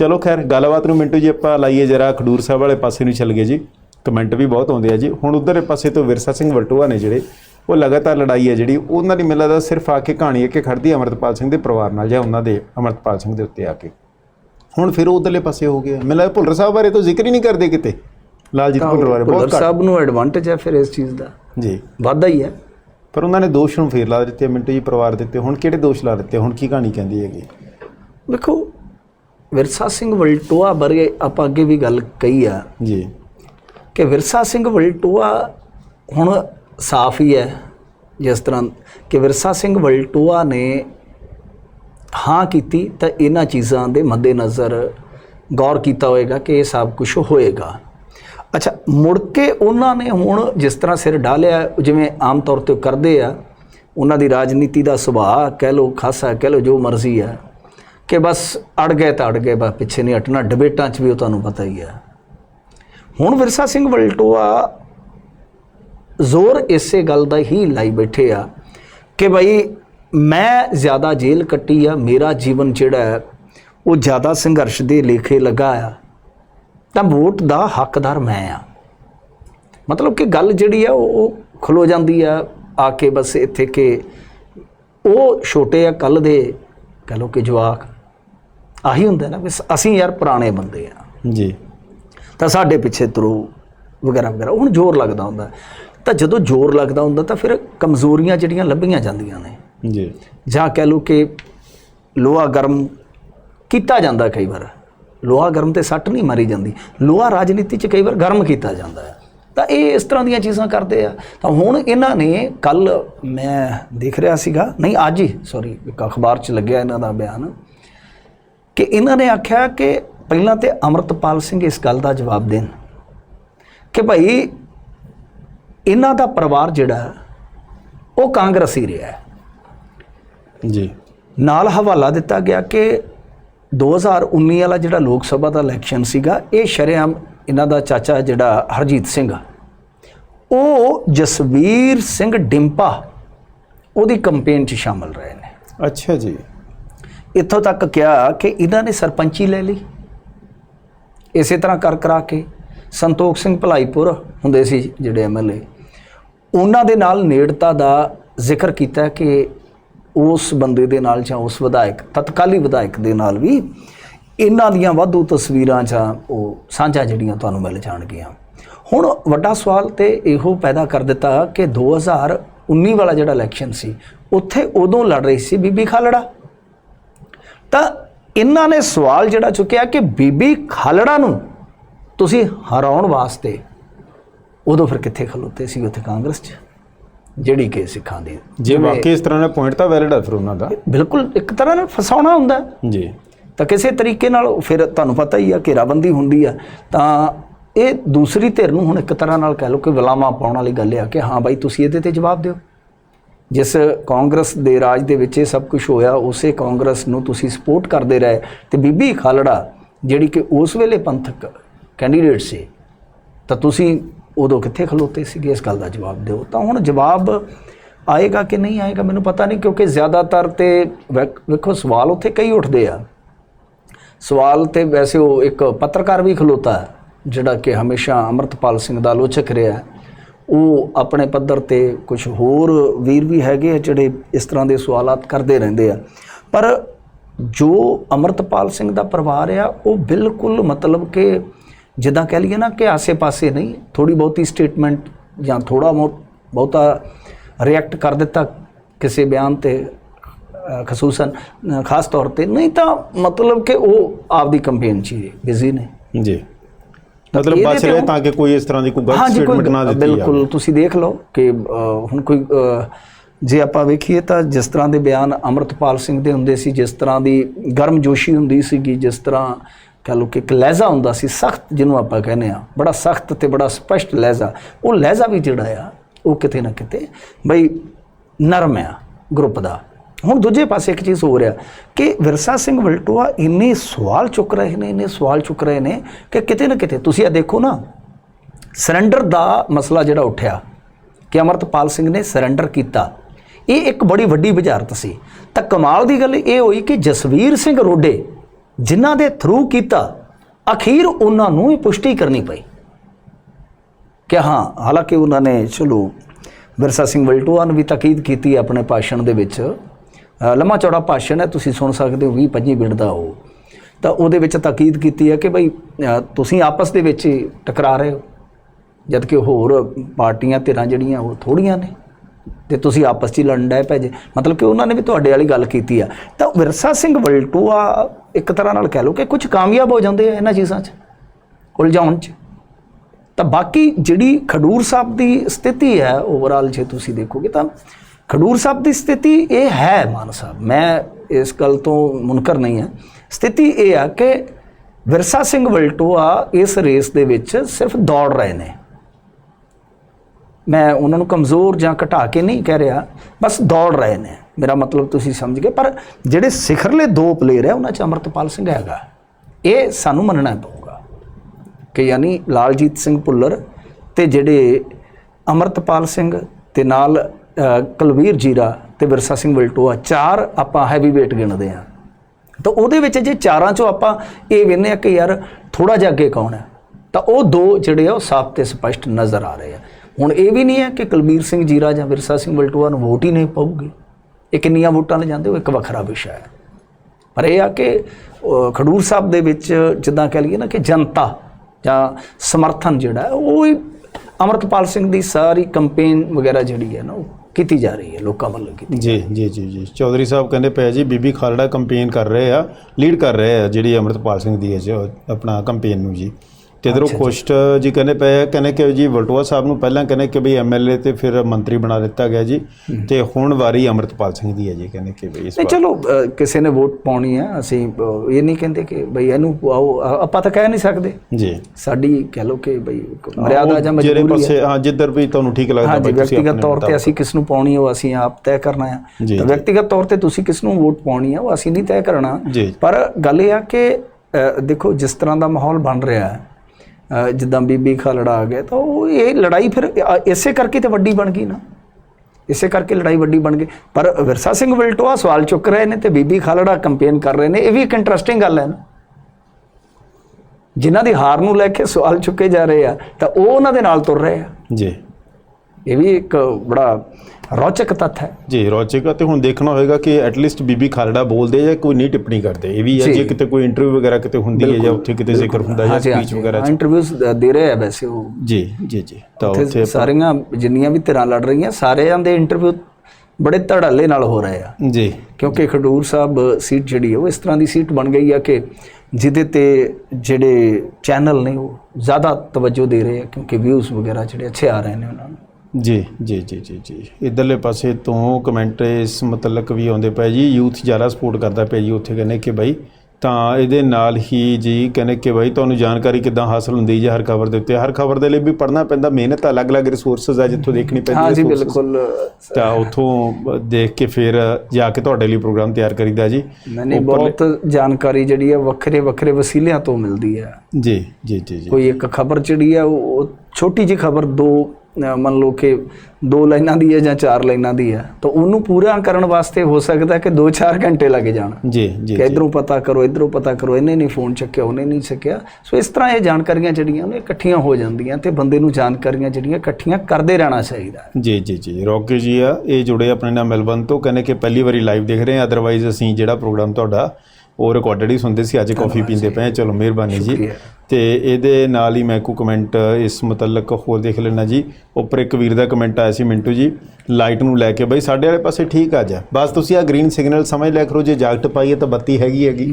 ਚਲੋ ਖੈਰ ਗੱਲਬਾਤ ਨੂੰ ਮਿੰਟੂ ਜੀ ਆਪਾਂ ਲਾਈਏ ਜਰਾ ਖਡੂਰ ਸਾਹਿਬ ਵਾਲੇ ਪਾਸੇ ਨੂੰ ਚੱਲ ਗਏ ਜੀ। ਕਮੈਂਟ ਵੀ ਬਹੁਤ ਆਉਂਦੇ ਆ ਜੀ। ਹੁਣ ਉਧਰਲੇ ਪਾਸੇ ਤੋਂ ਵਿਰਸਾ ਸਿੰਘ ਵਲਟੋਆ ਨੇ ਜਿਹੜੇ ਉਹ ਲਗਾਤਾਰ ਲੜਾਈ ਹੈ ਜਿਹੜੀ ਉਹਨਾਂ ਦੀ ਮਿਲਾ ਦਾ ਸਿਰਫ ਆ ਕੇ ਕਹਾਣੀ ਹੈ ਕਿ ਖੜਦੀ ਅਮਰਤਪਾਲ ਸਿੰਘ ਦੇ ਪਰਿਵਾਰ ਨਾਲ ਜਾਂ ਉਹਨਾਂ ਦੇ ਅਮਰਤਪਾਲ ਸਿੰਘ ਦੇ ਉੱਤੇ ਆ ਕੇ। ਹੁਣ ਫਿਰ ਉਧਰਲੇ ਪਾਸੇ ਹੋ ਗਿਆ ਮਿਲਾ ਭੁੱਲਰ ਸਾਹਿਬ ਬਾਰੇ ਤਾਂ ਜ਼ਿਕਰ ਹੀ ਨਹੀਂ ਕਰਦੇ ਕਿਤੇ। ਲਾਲਜੀਤ ਭੁੱਲਰ ਬਾਰੇ ਬਹੁਤ ਘੱਟ। ਸਾਹਿਬ ਨੂੰ ਐਡਵਾਂਟੇਜ ਹੈ ਫਿਰ ਇਸ ਚੀਜ਼ ਦਾ। ਜੀ। ਵਾਧਾ ਹੀ ਹੈ ਪਰ ਉਹਨਾਂ ਨੇ ਦੋਸ਼ ਨੂੰ ਫੇਰ ਲਾ ਦਿੱਤੇ ਮਿੰਟੂ ਜੀ ਪਰਿਵਾਰ ਦੇ ਉੱਤੇ। ਹੁਣ ਕਿਹੜੇ ਦੋਸ਼ ਲਾ ਦਿੱਤੇ ਹੁਣ ਕੀ ਕਹਾਣੀ ਕਹਿੰਦੀ ਹੈਗੀ? ਵੇਖੋ ਵਿਰਸਾ ਸਿੰਘ ਵਲਟੋਆ ਬਾਰੇ ਆਪਾਂ ਅੱਗੇ ਵੀ ਗੱਲ ਕਹੀ ਆ। ਜੀ। ਕਿ ਵਿਰਸਾ ਸਿੰਘ ਵਲਟੋਆ ਹੁਣ ਸਾਫ਼ ਹੀ ਹੈ ਜਿਸ ਤਰ੍ਹਾਂ ਕਿ ਵਿਰਸਾ ਸਿੰਘ ਵਲਟੋਆ ਨੇ ਹਾਂ ਕੀਤੀ ਤਾਂ ਇਹਨਾਂ ਚੀਜ਼ਾਂ ਦੇ ਮੱਦੇਨਜ਼ਰ ਗੌਰ ਕੀਤਾ ਹੋਏਗਾ ਕਿ ਇਹ ਸਭ ਕੁਝ ਹੋਏਗਾ। ਅੱਛਾ ਮੁੜ ਕੇ ਉਹਨਾਂ ਨੇ ਹੁਣ ਜਿਸ ਤਰ੍ਹਾਂ ਸਿਰ ਡਾਲਿਆ ਜਿਵੇਂ ਆਮ ਤੌਰ ਤੇ ਕਰਦੇ ਆ ਉਹਨਾਂ ਦੀ ਰਾਜਨੀਤੀ ਦਾ ਸੁਭਾਅ ਕਹਿ ਲੋ ਖਾਸਾ ਕਹਿ ਲੋ ਜੋ ਮਰਜ਼ੀ ਹੈ ਕਿ ਬਸ ਅੜ ਗਏ ਤਾਂ ਅੜ ਗਏ, ਬਸ ਪਿੱਛੇ ਨਹੀਂ ਹਟਣਾ। ਡਿਬੇਟਾਂ 'ਚ ਵੀ ਉਹ ਤੁਹਾਨੂੰ ਪਤਾ ਹੀ ਆ ਹੁਣ ਵਿਰਸਾ ਸਿੰਘ ਵਲਟੋਆ ਜ਼ੋਰ ਇਸੇ ਗੱਲ ਦਾ ਹੀ ਲਾਈ ਬੈਠੇ ਆ ਕਿ ਭਾਈ ਮੈਂ ਜ਼ਿਆਦਾ ਜੇਲ੍ਹ ਕੱਟੀ ਆ, ਮੇਰਾ ਜੀਵਨ ਜਿਹੜਾ ਹੈ, ਉਹ ਜ਼ਿਆਦਾ ਸੰਘਰਸ਼ ਦੇ ਲੇਖੇ ਲੱਗਾ ਆ। ਤਾਂ ਵੋਟ ਦਾ ਹੱਕਦਾਰ ਮੈਂ ਆ। ਮਤਲਬ ਕਿ ਗੱਲ ਜਿਹੜੀ ਆ, ਉਹ ਉਹ ਖਲੋ ਜਾਂਦੀ ਆ ਆ ਕੇ ਬਸ ਇੱਥੇ ਕਿ ਉਹ ਛੋਟੇ ਆ ਕੱਲ ਦੇ, ਕਹ ਲੋ ਕਿ ਜਵਾਕ। ਆਹੀ ਹੁੰਦਾ ਨਾ ਵੀ ਅਸੀਂ ਯਾਰ ਪੁਰਾਣੇ ਬੰਦੇ ਆ। ਜੀ। ਤਾਂ ਸਾਡੇ ਪਿੱਛੇ ਤੁਰੋ ਵਗੈਰਾ ਵਗੈਰਾ ਹੁਣ ਜ਼ੋਰ ਲੱਗਦਾ ਹੁੰਦਾ। ਤਾਂ ਜਦੋਂ ਜ਼ੋਰ ਲੱਗਦਾ ਹੁੰਦਾ ਤਾਂ ਫਿਰ ਕਮਜ਼ੋਰੀਆਂ ਜਿਹੜੀਆਂ ਲੱਭੀਆਂ ਜਾਂਦੀਆਂ ਨੇ। ਜੀ। ਜਾਂ ਕਹਿ ਲਓ ਕਿ ਲੋਹਾ ਗਰਮ ਕੀਤਾ ਜਾਂਦਾ ਕਈ ਵਾਰ। ਲੋਹਾ ਗਰਮ ਤੇ ਸੱਟ ਨਹੀਂ ਮਾਰੀ ਜਾਂਦੀ। ਲੋਹਾ ਰਾਜਨੀਤੀ 'ਚ ਕਈ ਵਾਰ ਗਰਮ ਕੀਤਾ ਜਾਂਦਾ ਹੈ। ਤਾਂ ਇਹ ਇਸ ਤਰ੍ਹਾਂ ਦੀਆਂ ਚੀਜ਼ਾਂ ਕਰਦੇ ਆ। ਤਾਂ ਹੁਣ ਇਹਨਾਂ ਨੇ ਕੱਲ ਮੈਂ ਦੇਖ ਰਿਹਾ ਸੀਗਾ ਨਹੀਂ ਅੱਜ ਹੀ ਸੌਰੀ ਇੱਕ ਅਖਬਾਰ 'ਚ ਲੱਗਿਆ ਇਹਨਾਂ ਦਾ ਬਿਆਨ। ਕਿ ਇਹਨਾਂ ਨੇ ਆਖਿਆ ਕਿ ਪਹਿਲਾਂ ਤੇ ਅਮਰਤਪਾਲ ਸਿੰਘ ਇਸ ਗੱਲ ਦਾ ਜਵਾਬ ਦੇਣ ਕਿ ਭਾਈ ਇਹਨਾਂ ਦਾ ਪਰਿਵਾਰ ਜਿਹੜਾ ਉਹ ਕਾਂਗਰਸੀ ਰਿਹਾ ਹੈ। ਜੀ। ਨਾਲ ਹਵਾਲਾ ਦਿੱਤਾ ਗਿਆ ਕਿ 2019 ਵਾਲਾ ਜਿਹੜਾ ਲੋਕ ਸਭਾ ਦਾ ਇਲੈਕਸ਼ਨ ਸੀਗਾ ਇਹ ਸ਼ਰੇਆਮ ਇਹਨਾਂ ਦਾ ਚਾਚਾ ਜਿਹੜਾ ਹਰਜੀਤ ਸਿੰਘ ਉਹ ਜਸਵੀਰ ਸਿੰਘ ਡਿੰਪਾ ਉਹਦੀ ਕੰਪੇਨ 'ਚ ਸ਼ਾਮਲ ਰਹੇ ਨੇ। ਅੱਛਾ ਜੀ। ਇੱਥੋਂ ਤੱਕ ਕਿਹਾ ਕਿ ਇਹਨਾਂ ਨੇ ਸਰਪੰਚੀ ਲੈ ਲਈ। ਇਸੇ ਤਰ੍ਹਾਂ ਕਰ ਕਰਾ ਕੇ ਸੰਤੋਖ ਸਿੰਘ ਭਲਾਈਪੁਰ ਹੁੰਦੇ ਸੀ ਜਿਹੜੇ ਐਮਐਲਏ ਉਹਨਾਂ ਦੇ ਨਾਲ ਨੇੜਤਾ ਦਾ ਜ਼ਿਕਰ ਕੀਤਾ ਕਿ ਉਸ ਬੰਦੇ ਦੇ ਨਾਲ ਜਾਂ ਉਸ ਵਿਧਾਇਕ, ਤਤਕਾਲੀ ਵਿਧਾਇਕ ਦੇ ਨਾਲ ਵੀ ਇਹਨਾਂ ਦੀਆਂ ਵਾਧੂ ਤਸਵੀਰਾਂ ਜਾਂ ਉਹ ਸਾਂਝਾ ਜਿਹੜੀਆਂ ਤੁਹਾਨੂੰ ਮਿਲ ਜਾਣਗੀਆਂ। ਹੁਣ ਵੱਡਾ ਸਵਾਲ ਤੇ ਇਹੋ ਪੈਦਾ ਕਰ ਦਿੱਤਾ ਕਿ 2019 ਵਾਲਾ ਜਿਹੜਾ ਇਲੈਕਸ਼ਨ ਸੀ, ਉੱਥੇ ਉਦੋਂ ਲੜ ਰਹੀ ਸੀ ਬੀਬੀ ਖਾਲੜਾ। ਤਾਂ ਇਹਨਾਂ ਨੇ ਸਵਾਲ ਜਿਹੜਾ ਚੁੱਕਿਆ ਕਿ ਬੀਬੀ ਖਾਲੜਾ ਨੂੰ ਤੁਸੀਂ ਹਰਾਉਣ ਵਾਸਤੇ ਉਦੋਂ ਫਿਰ ਕਿੱਥੇ ਖਲੋਤੇ ਸੀ ਉੱਥੇ ਕਾਂਗਰਸ 'ਚ? ਜਿਹੜੀ ਕਿ ਸਿੱਖਾਂ ਦੀ ਜੇ ਵਾਕਈ ਇਸ ਤਰ੍ਹਾਂ ਦਾ ਪੁਆਇੰਟ ਤਾਂ ਵੈਲਿਡ ਹੈ ਫਿਰ ਉਹਨਾਂ ਦਾ। ਬਿਲਕੁਲ ਇੱਕ ਤਰ੍ਹਾਂ ਨਾਲ ਫਸਾਉਣਾ ਹੁੰਦਾ। ਜੀ। ਤਾਂ ਕਿਸੇ ਤਰੀਕੇ ਨਾਲ ਫਿਰ ਤੁਹਾਨੂੰ ਪਤਾ ਹੀ ਆ ਘੇਰਾਬੰਦੀ ਹੁੰਦੀ ਆ। ਤਾਂ ਇਹ ਦੂਸਰੀ ਧਿਰ ਨੂੰ ਹੁਣ ਇੱਕ ਤਰ੍ਹਾਂ ਨਾਲ ਕਹਿ ਲਓ ਕਿ ਵਲਾਮਾ ਪਾਉਣ ਵਾਲੀ ਗੱਲ ਆ ਕਿ ਹਾਂ ਬਾਈ ਤੁਸੀਂ ਇਹਦੇ ਤੇ ਜਵਾਬ ਦਿਓ। ਜਿਸ ਕਾਂਗਰਸ ਦੇ ਰਾਜ ਦੇ ਵਿੱਚ ਇਹ ਸਭ ਕੁਝ ਹੋਇਆ, ਉਸੇ ਕਾਂਗਰਸ ਨੂੰ ਤੁਸੀਂ ਸਪੋਰਟ ਕਰਦੇ ਰਹੇ ਤੇ ਬੀਬੀ ਖਾਲੜਾ, ਜਿਹੜੀ ਕਿ ਉਸ ਵੇਲੇ ਪੰਥਕ ਕੈਂਡੀਡੇਟ ਸੀ, ਤਾਂ ਤੁਸੀਂ ਉਦੋਂ ਕਿੱਥੇ ਖਲੋਤੇ ਸੀਗੇ? ਇਸ ਗੱਲ ਦਾ ਜਵਾਬ ਦਿਓ। ਤਾਂ ਹੁਣ ਜਵਾਬ ਆਏਗਾ ਕਿ ਨਹੀਂ ਆਏਗਾ ਮੈਨੂੰ ਪਤਾ ਨਹੀਂ, ਕਿਉਂਕਿ ਜ਼ਿਆਦਾਤਰ ਤੇ ਵੇਖ- ਵੇਖੋ, ਸਵਾਲ ਉੱਥੇ ਕਈ ਉੱਠਦੇ ਆ। ਸਵਾਲ ਤੇ ਵੈਸੇ ਉਹ ਇੱਕ ਪੱਤਰਕਾਰ ਵੀ ਖਲੋਤਾ, ਜਿਹੜਾ ਕਿ ਹਮੇਸ਼ਾ ਅਮਰਤਪਾਲ ਸਿੰਘ ਦਾ ਆਲੋਚਕ ਰਿਹਾ। ਉਹ ਆਪਣੇ ਪੱਧਰ ਤੇ ਕੁਝ ਹੋਰ ਵੀਰ ਵੀ ਹੈਗੇ ਆ ਜਿਹੜੇ ਇਸ ਤਰ੍ਹਾਂ ਦੇ ਸਵਾਲਾਤ ਕਰਦੇ ਰਹਿੰਦੇ ਆ। ਪਰ ਜੋ ਅਮਰਤਪਾਲ ਸਿੰਘ ਦਾ ਪਰਿਵਾਰ ਆ ਉਹ ਬਿਲਕੁਲ ਮਤਲਬ ਕਿ ਜਿੱਦਾਂ ਕਹਿ ਲਈਏ ਨਾ ਕਿ ਆਸੇ-ਪਾਸੇ ਨਹੀਂ ਥੋੜੀ ਬਹੁਤੀ ਸਟੇਟਮੈਂਟ ਜਾਂ ਥੋੜਾ ਬਹੁਤਾ ਰਿਐਕਟ ਕਰ ਦਿੱਤਾ ਕਿਸੇ ਬਿਆਨ ਤੇ ਅ, ਖਸੂਸਨ ਖਾਸ ਤੌਰ ਤੇ। ਨਹੀਂ ਤਾਂ ਮਤਲਬ ਕਿ ਉਹ ਆਪਦੀ ਕੰਪੇਨ 'ਚ ਬਿਜ਼ੀ ਨੇ। ਜੀ। ਮਤਲਬ ਬਚ ਤੇ ਰਹੇ ਤਾਂ ਕਿ ਕੋਈ ਇਸ ਤਰ੍ਹਾਂ ਦੀ ਕੋਈ ਗਲਤ ਸਟੇਟਮੈਂਟ ਨਾ ਦਿੱਤੀ ਬਿਲਕੁਲ ਤੁਸੀਂ ਦੇਖ ਲਓ ਕਿ ਹੁਣ ਕੋਈ ਜੇ ਆਪਾਂ ਵੇਖੀਏ ਤਾਂ ਜਿਸ ਤਰ੍ਹਾਂ ਦੇ ਬਿਆਨ ਅਮਰਤਪਾਲ ਸਿੰਘ ਦੇ ਹੁੰਦੇ ਸੀ ਜਿਸ ਤਰ੍ਹਾਂ ਦੀ ਗਰਮਜੋਸ਼ੀ ਹੁੰਦੀ ਸੀਗੀ ਜਿਸ ਤਰ੍ਹਾਂ ਕਹ ਲਓ ਕਿ ਇੱਕ ਲਹਿਜ਼ਾ ਹੁੰਦਾ ਸੀ ਸਖਤ ਜਿਹਨੂੰ ਆਪਾਂ ਕਹਿੰਦੇ ਆ ਬੜਾ ਸਖਤ ਤੇ ਬੜਾ ਸਪਸ਼ਟ ਲਹਿਜ਼ਾ ਉਹ ਲਹਿਜ਼ਾ ਵੀ ਜਿਹੜਾ ਆ ਉਹ ਕਿਤੇ ਨਾ ਕਿਤੇ ਬਈ ਨਰਮ ਆ ਗਰੁੱਪ ਦਾ। ਹੁਣ ਦੂਜੇ ਪਾਸੇ ਇੱਕ ਚੀਜ਼ ਹੋ ਰਿਹਾ ਕਿ ਵਿਰਸਾ ਸਿੰਘ ਵਲਟੋਆ ਇੰਨੇ ਸਵਾਲ ਚੁੱਕ ਰਹੇ ਨੇ, ਇੰਨੇ ਸਵਾਲ ਚੁੱਕ ਰਹੇ ਨੇ ਕਿ ਕਿਤੇ ਨਾ ਕਿਤੇ ਤੁਸੀਂ ਇਹ ਦੇਖੋ ਨਾ ਸਰੈਂਡਰ ਦਾ ਮਸਲਾ ਜਿਹੜਾ ਉੱਠਿਆ ਕਿ ਅਮਰਤਪਾਲ ਸਿੰਘ ਨੇ ਸਰੈਂਡਰ ਕੀਤਾ। ਇਹ ਇੱਕ ਬੜੀ ਵੱਡੀ ਬੁਝਾਰਤ ਸੀ। ਤਾਂ ਕਮਾਲ ਦੀ ਗੱਲ ਇਹ ਹੋਈ ਕਿ ਜਸਵੀਰ ਸਿੰਘ ਰੋਡੇ ਜਿਨ੍ਹਾਂ ਦੇ ਥਰੂ ਕੀਤਾ, ਅਖੀਰ ਉਹਨਾਂ ਨੂੰ ਇਹ ਪੁਸ਼ਟੀ ਕਰਨੀ ਪਈ। ਕਿ ਹਾਂ, ਹਾਲਾਂਕਿ ਉਹਨਾਂ ਨੇ, ਚਲੋ, ਵਿਰਸਾ ਸਿੰਘ ਵਲਟੂਆ ਨੂੰ ਵੀ ਤਾਕੀਦ ਕੀਤੀ ਆਪਣੇ ਭਾਸ਼ਣ ਦੇ ਵਿੱਚ। ਲੰਮਾ ਚੌੜਾ ਭਾਸ਼ਣ ਹੈ, ਤੁਸੀਂ ਸੁਣ ਸਕਦੇ ਹੋ 20 25 ਮਿੰਟ ਦਾ ਉਹ। ਤਾਂ ਉਹਦੇ ਵਿੱਚ ਤਾਕੀਦ ਕੀਤੀ ਹੈ ਕਿ ਭਈ ਤੁਸੀਂ ਆਪਸ ਦੇ ਵਿੱਚ ਟਕਰਾ ਰਹੇ ਹੋ। ਜਦ ਕਿ ਹੋਰ ਪਾਰਟੀਆਂ ਧਿਰਾਂ ਜਿਹੜੀਆਂ, ਉਹ ਥੋੜੀਆਂ ਨੇ। ਤੇ ਤੁਸੀਂ ਆਪਸ 'ਚ ਹੀ ਲੜਨ ਡੈ ਪੈ ਜੇ। ਮਤਲਬ ਕਿ ਉਹਨਾਂ ਨੇ ਵੀ ਤੁਹਾਡੇ ਵਾਲੀ ਗੱਲ ਕੀਤੀ ਆ। ਤਾਂ ਵਿਰਸਾ ਸਿੰਘ ਵਲਟੂਆ ਇੱਕ ਤਰ੍ਹਾਂ ਨਾਲ ਕਹਿ ਲਓ ਕਿ ਕੁਝ ਕਾਮਯਾਬ ਹੋ ਜਾਂਦੇ ਆ ਇਹਨਾਂ ਚੀਜ਼ਾਂ 'ਚ, ਉਲਝਾਉਣ 'ਚ। ਤਾਂ ਬਾਕੀ ਜਿਹੜੀ ਖਡੂਰ ਸਾਹਿਬ ਦੀ ਸਥਿਤੀ ਹੈ ਓਵਰਆਲ ਜੇ ਤੁਸੀਂ ਦੇਖੋਗੇ ਤਾਂ ਖਡੂਰ ਸਾਹਿਬ ਦੀ ਸਥਿਤੀ ਇਹ ਹੈ, ਮਾਨ ਸਾਹਿਬ। ਮੈਂ ਇਸ ਗੱਲ ਤੋਂ ਮੁਨਕਰ ਨਹੀਂ ਹਾਂ। ਸਥਿਤੀ ਇਹ ਆ ਕਿ ਵਿਰਸਾ ਸਿੰਘ ਵਲਟੋਆ ਇਸ ਰੇਸ ਦੇ ਵਿੱਚ ਸਿਰਫ ਦੌੜ ਰਹੇ ਨੇ। ਮੈਂ ਉਹਨਾਂ ਨੂੰ ਕਮਜ਼ੋਰ ਜਾਂ ਘਟਾ ਕੇ ਨਹੀਂ ਕਹਿ ਰਿਹਾ, ਬਸ ਦੌੜ ਰਹੇ ਨੇ। ਮੇਰਾ ਮਤਲਬ ਤੁਸੀਂ ਸਮਝ ਗਏ, ਪਰ ਜਿਹੜੇ ਸਿਖਰਲੇ ਦੋ ਪਲੇਅਰ ਹੈ ਉਹਨਾਂ 'ਚ ਅਮਰਤਪਾਲ ਸਿੰਘ ਹੈਗਾ। ਇਹ ਸਾਨੂੰ ਮੰਨਣਾ ਪਊਗਾ ਕਿ ਯਾਨੀ ਲਾਲਜੀਤ ਸਿੰਘ ਭੁੱਲਰ ਤੇ ਜਿਹੜੇ ਅਮਰਤਪਾਲ ਸਿੰਘ ਤੇ ਨਾਲ ਕੁਲਵੀਰ ਜੀਰਾ ਤੇ ਵਿਰਸਾ ਸਿੰਘ ਵਲਟੋਆ ਚਾਰ ਆਪਾਂ ਹੈਵੀ weight ਗਿਣਦੇ ਆ ਤਾਂ ਉਹਦੇ ਵਿੱਚ ਜੇ ਚਾਰਾਂ ਚੋਂ ਆਪਾਂ ਇਹ ਵੇਖਦੇ ਆ ਕਿ ਯਾਰ ਥੋੜਾ ਜਿਹਾ ਅੱਗੇ ਕੌਣ ਹੈ, ਤਾਂ ਉਹ ਦੋ ਜਿਹੜੇ ਆ ਉਹ ਸਾਫ਼ ਤੇ ਸਪਸ਼ਟ ਨਜ਼ਰ ਆ ਰਹੇ ਆ। ਹੁਣ ਇਹ ਵੀ ਨਹੀਂ ਹੈ ਕਿ ਕੁਲਬੀਰ ਸਿੰਘ ਜੀਰਾ ਜਾਂ ਵਿਰਸਾ ਸਿੰਘ ਵਲਟੋਆ ਨੂੰ ਵੋਟ ਹੀ ਨਹੀਂ ਪਾਉਗੀ ਇਹ ਕਿੰਨੀਆਂ ਵੋਟਾਂ ਲੈ ਜਾਂਦੇ, ਉਹ ਇੱਕ ਵੱਖਰਾ ਵਿਸ਼ਾ ਹੈ। ਪਰ ਇਹ ਆ ਕਿ ਖਡੂਰ ਸਾਹਿਬ ਦੇ ਵਿੱਚ ਜਿੱਦਾਂ ਕਹਿ ਲਈਏ ਨਾ ਕਿ ਜਨਤਾ ਜਾਂ ਸਮਰਥਨ ਜਿਹੜਾ, ਉਹ ਹੀ ਅਮਰਤਪਾਲ ਸਿੰਘ ਦੀ ਸਾਰੀ ਕੰਪੇਨ ਵਗੈਰਾ ਜਿਹੜੀ ਹੈ ਨਾ, ਉਹ ਕੀਤੀ ਜਾ ਰਹੀ ਹੈ ਲੋਕਾਂ ਵੱਲੋਂ ਕੀਤੀ ਜੀ ਜੀ ਜੀ ਜੀ ਚੌਧਰੀ ਸਾਹਿਬ ਕਹਿੰਦੇ ਪਏ ਜੀ ਬੀਬੀ ਖਾਲੜਾ ਕੰਪੇਨ ਕਰ ਰਹੇ ਆ ਲੀਡ ਕਰ ਰਹੇ ਆ ਜਿਹੜੀ ਅਮਰਤਪਾਲ ਸਿੰਘ ਦੀ ਹੈ ਜੋ ਆਪਣਾ ਕੰਪੇਨ ਨੂੰ ਜੀ। ਤੇ ਇਧਰੋਂ ਖੁਸ਼ਟ ਜੀ ਕਹਿੰਦੇ ਪਏ ਆ ਕਹਿੰਦੇ ਕਿ ਜੀ ਵਲਟੋਆ ਸਾਹਿਬ ਨੂੰ ਪਹਿਲਾਂ ਕਹਿੰਦੇ ਕਿ ਵੀ ਐਮਐਲਏ ਤੇ ਫਿਰ ਮੰਤਰੀ ਬਣਾ ਦਿੱਤਾ ਗਿਆ ਜੀ। ਤੇ ਹੁਣ ਵਾਰੀ ਅਮਰਤਪਾਲ ਸਿੰਘ ਦੀ ਹੈ ਜੀ ਕਹਿੰਦੇ ਕਿ ਵੀ ਇਸ ਨਹੀਂ ਚਲੋ ਕਿਸੇ ਨੇ ਵੋਟ ਪਾਉਣੀ ਹੈ ਅਸੀਂ ਇਹ ਨਹੀਂ ਕਹਿੰਦੇ ਕਿ ਬਈ ਇਹਨੂੰ ਪਾਓ ਆਪਾਂ ਤਾਂ ਕਹਿ ਨਹੀਂ ਸਕਦੇ। ਜੀ। ਸਾਡੀ ਕਹਿ ਲਓ ਕਿ ਬਈ ਮਰਿਆਦਾ ਜਾਂ ਜਿਹੜੇ ਮਜਬੂਰੀ ਹੈ ਪਾਸੇ ਹਾਂ ਜਿੱਧਰ ਵੀ ਤੁਹਾਨੂੰ ਠੀਕ ਲੱਗਦਾ ਬਈ ਵਿਅਕਤੀਗਤ ਤੌਰ ਤੇ ਅਸੀਂ ਕਿਸ ਨੂੰ ਪਾਉਣੀ ਹੈ ਉਹ ਅਸੀਂ ਆਪ ਤੈਅ ਕਰਨਾ ਹੈ ਤਾਂ ਵਿਅਕਤੀਗਤ ਤੌਰ ਤੇ ਤੁਸੀਂ ਕਿਸ ਨੂੰ ਵੋਟ ਪਾਉਣੀ ਹੈ ਉਹ ਅਸੀਂ ਨਹੀਂ ਤੈਅ ਕਰਨਾ। ਪਰ ਗੱਲ ਇਹ ਆ ਕਿ ਦੇਖੋ ਜਿਸ ਤਰ੍ਹਾਂ ਦਾ ਮਾਹੌਲ ਬਣ ਰਿਹਾ ਹੈ ਜਿੱਦਾਂ ਬੀਬੀ ਖਾਲੜਾ ਆ ਗਿਆ ਤਾਂ ਉਹ ਇਹ ਲੜਾਈ ਫਿਰ ਇਸੇ ਕਰਕੇ ਤੇ ਵੱਡੀ ਬਣ ਗਈ ਨਾ। ਇਸੇ ਕਰਕੇ ਲੜਾਈ ਵੱਡੀ ਬਣ ਗਈ। ਪਰ ਵਿਰਸਾ ਸਿੰਘ ਵਿਲਟੋਆ ਸਵਾਲ ਚੁੱਕ ਰਹੇ ਨੇ ਤੇ ਬੀਬੀ ਖਾਲੜਾ ਕੰਪੇਨ ਕਰ ਰਹੇ ਨੇ, ਇਹ ਵੀ ਇੱਕ ਇੰਟਰਸਟਿੰਗ ਗੱਲ ਹੈ ਨਾ। ਜਿਨ੍ਹਾਂ ਦੀ ਹਾਰ ਨੂੰ ਲੈ ਕੇ ਸਵਾਲ ਚੁੱਕੇ ਜਾ ਰਹੇ ਆ, ਤਾਂ ਉਹ ਉਹਨਾਂ ਦੇ ਨਾਲ ਤੁਰ ਰਹੇ ਆ। ਜੀ। ਇਹ ਵੀ ਇੱਕ ਬੜਾ ਰੌਚਕ ਤੱਥ ਹੈ। ਜੀ ਰੋਚਕ ਤੇ ਹੁਣ ਦੇਖਣਾ ਹੋਏਗਾ ਕਿ ਐਟਲੀਸਟ ਬੀਬੀ ਖਾਲੜਾ ਬੋਲਦੇ ਜਾਂ ਕੋਈ ਨਹੀਂ ਟਿੱਪਣੀ ਕਰਦੇ। ਇਹ ਵੀ ਹੈ ਜੀ। ਕਿਤੇ ਕੋਈ ਇੰਟਰਵਿਊ ਵਗੈਰਾ ਕਿਤੇ ਹੁੰਦੀ ਹੈ ਜਾਂ ਉੱਥੇ ਕਿਤੇ ਜ਼ਿਕਰ ਹੁੰਦਾ ਜਾਂ ਸਪੀਚ ਵਗੈਰਾ 'ਚ। ਇੰਟਰਵਿਊਜ਼ ਦੇ ਰਹੇ ਆ ਵੈਸੇ ਉਹ। ਜੀ ਜੀ ਜੀ। ਤਾਂ ਉੱਥੇ ਉੱਥੇ ਸਾਰੀਆਂ ਜਿੰਨੀਆਂ ਵੀ ਧਿਰਾਂ ਲੜ ਰਹੀਆਂ ਸਾਰਿਆਂ ਦੇ ਇੰਟਰਵਿਊ ਬੜੇ ਧੜੱਲੇ ਨਾਲ ਹੋ ਰਹੇ ਆ। ਜੀ। ਕਿਉਂਕਿ ਖਡੂਰ ਸਾਹਿਬ ਸੀਟ ਜਿਹੜੀ ਹੈ ਉਹ ਇਸ ਤਰ੍ਹਾਂ ਦੀ ਸੀਟ ਬਣ ਗਈ ਆ ਕਿ ਜਿਹਦੇ ਤੇ ਜਿਹੜੇ ਚੈਨਲ ਨੇ ਉਹ ਜ਼ਿਆਦਾ ਤਵੱਜੋ ਦੇ ਰਹੇ ਆ ਕਿਉਂਕਿ ਵਿਊਜ਼ ਵਗੈਰਾ ਜਿਹੜੇ ਅੱਛੇ ਆ ਰਹੇ ਨੇ ਉਹਨਾਂ ਨੂੰ। ਜੀ ਜੀ ਜੀ ਜੀ ਜੀ। ਇਧਰਲੇ ਪਾਸੇ ਤੋਂ ਕਮੈਂਟ ਇਸ ਮਤਲਬ ਵੀ ਆਉਂਦੇ ਪਏ ਜੀ। ਯੂਥ ਜ਼ਿਆਦਾ ਸਪੋਰਟ ਕਰਦਾ ਪਿਆ ਜੀ ਉੱਥੇ ਕਹਿੰਦੇ ਕਿ ਬਾਈ ਤਾਂ ਇਹਦੇ ਨਾਲ ਹੀ ਜੀ ਕਹਿੰਦੇ ਕਿ ਬਾਈ ਤੁਹਾਨੂੰ ਜਾਣਕਾਰੀ ਕਿੱਦਾਂ ਹਾਸਲ ਹੁੰਦੀ ਹੈ ਹਰ ਖਬਰ ਦੇ ਉੱਤੇ। ਹਰ ਖਬਰ ਦੇ ਲਈ ਵੀ ਪੜ੍ਹਨਾ ਪੈਂਦਾ ਮਿਹਨਤ ਅਲੱਗ-ਅਲੱਗ ਰਿਸੋਰਸਸ ਆ ਜਿੱਥੋਂ ਦੇਖਣੀ ਪੈਂਦੀ ਹਾਂ ਜੀ resources। ਬਿਲਕੁਲ। ਤਾਂ ਉੱਥੋਂ ਦੇਖ ਕੇ ਫਿਰ ਜਾ ਕੇ ਤੁਹਾਡੇ ਲਈ ਪ੍ਰੋਗਰਾਮ ਤਿਆਰ ਕਰੀਦਾ ਜੀ। ਮੈਨੂੰ ਬਹੁਤ ਜਾਣਕਾਰੀ ਜਿਹੜੀ ਹੈ ਵੱਖਰੇ ਵੱਖਰੇ ਵਸੀਲਿਆਂ ਤੋਂ ਮਿਲਦੀ ਹੈ ਜੀ ਜੀ ਜੀ ਜੀ। ਕੋਈ ਇੱਕ ਖਬਰ ਜਿਹੜੀ ਹੈ ਉਹ ਛੋਟੀ ਜਿਹੀ ਖਬਰ ਦੋ ਮੰਨ ਲਓ ਕਿ ਦੋ ਲਾਈਨਾਂ ਦੀ ਹੈ ਜਾਂ ਚਾਰ ਲਾਈਨਾਂ ਦੀ ਹੈ ਤਾਂ ਉਹਨੂੰ ਪੂਰਾ ਕਰਨ ਵਾਸਤੇ ਹੋ ਸਕਦਾ ਕਿ 2-4 ਘੰਟੇ ਲੱਗ ਜਾਣ। ਜੀ ਜੀ ਕਿ ਇਧਰੋਂ ਪਤਾ ਕਰੋ ਇਧਰੋਂ ਪਤਾ ਕਰੋ ਇਹਨੇ ਨਹੀਂ ਫੋਨ ਚੱਕਿਆ ਉਹਨੇ ਨਹੀਂ ਚੱਕਿਆ। ਸੋ ਇਸ ਤਰ੍ਹਾਂ ਇਹ ਜਾਣਕਾਰੀਆਂ ਜਿਹੜੀਆਂ ਨੇ ਇਕੱਠੀਆਂ ਹੋ ਜਾਂਦੀਆਂ ਤੇ ਬੰਦੇ ਨੂੰ ਜਾਣਕਾਰੀਆਂ ਜਿਹੜੀਆਂ ਇਕੱਠੀਆਂ ਕਰਦੇ ਰਹਿਣਾ ਚਾਹੀਦਾ। ਜੀ ਜੀ ਜੀ ਰੋਕੇ ਜੀ ਆ ਇਹ ਜੁੜੇ ਆਪਣੇ ਨਾਲ ਮੈਲਬਨ ਤੋਂ ਕਹਿੰਦੇ ਕਿ ਪਹਿਲੀ ਵਾਰੀ ਲਾਈਵ ਦੇਖ ਰਹੇ ਆ ਅਦਰਵਾਈਜ਼ ਅਸੀਂ ਜਿਹੜਾ ਪ੍ਰੋਗਰਾਮ ਤੁਹਾਡਾ ਉਹ ਰਿਕਾਰਡਡ ਹੀ ਸੁਣਦੇ ਸੀ ਅੱਜ ਕਾਫੀ ਪੀਂਦੇ ਪਏ। ਚਲੋ ਮਿਹਰਬਾਨੀ ਜੀ। ਤੇ ਇਹਦੇ ਨਾਲ ਹੀ ਮੈਂ ਕੋ ਕਮੈਂਟ ਇਸ ਮੁਤਲਕ ਹੋਰ ਦੇਖ ਲੈਣਾ ਜੀ। ਉੱਪਰ ਇੱਕ ਵੀਰ ਦਾ ਕਮੈਂਟ ਆਇਆ ਸੀ ਮਿੰਟੂ ਜੀ। ਲਾਈਟ ਨੂੰ ਲੈ ਕੇ ਬਈ ਸਾਡੇ ਵਾਲੇ ਪਾਸੇ ਠੀਕ ਆ ਜਾ। ਬਸ ਤੁਸੀਂ ਆ ਗ੍ਰੀਨ ਸਿਗਨਲ ਸਮਝ ਲਿਆ ਕਰੋ ਜੇ ਜਾਗਟ ਪਾਈਏ ਤਾਂ ਬੱਤੀ ਹੈਗੀ ਹੈਗੀ।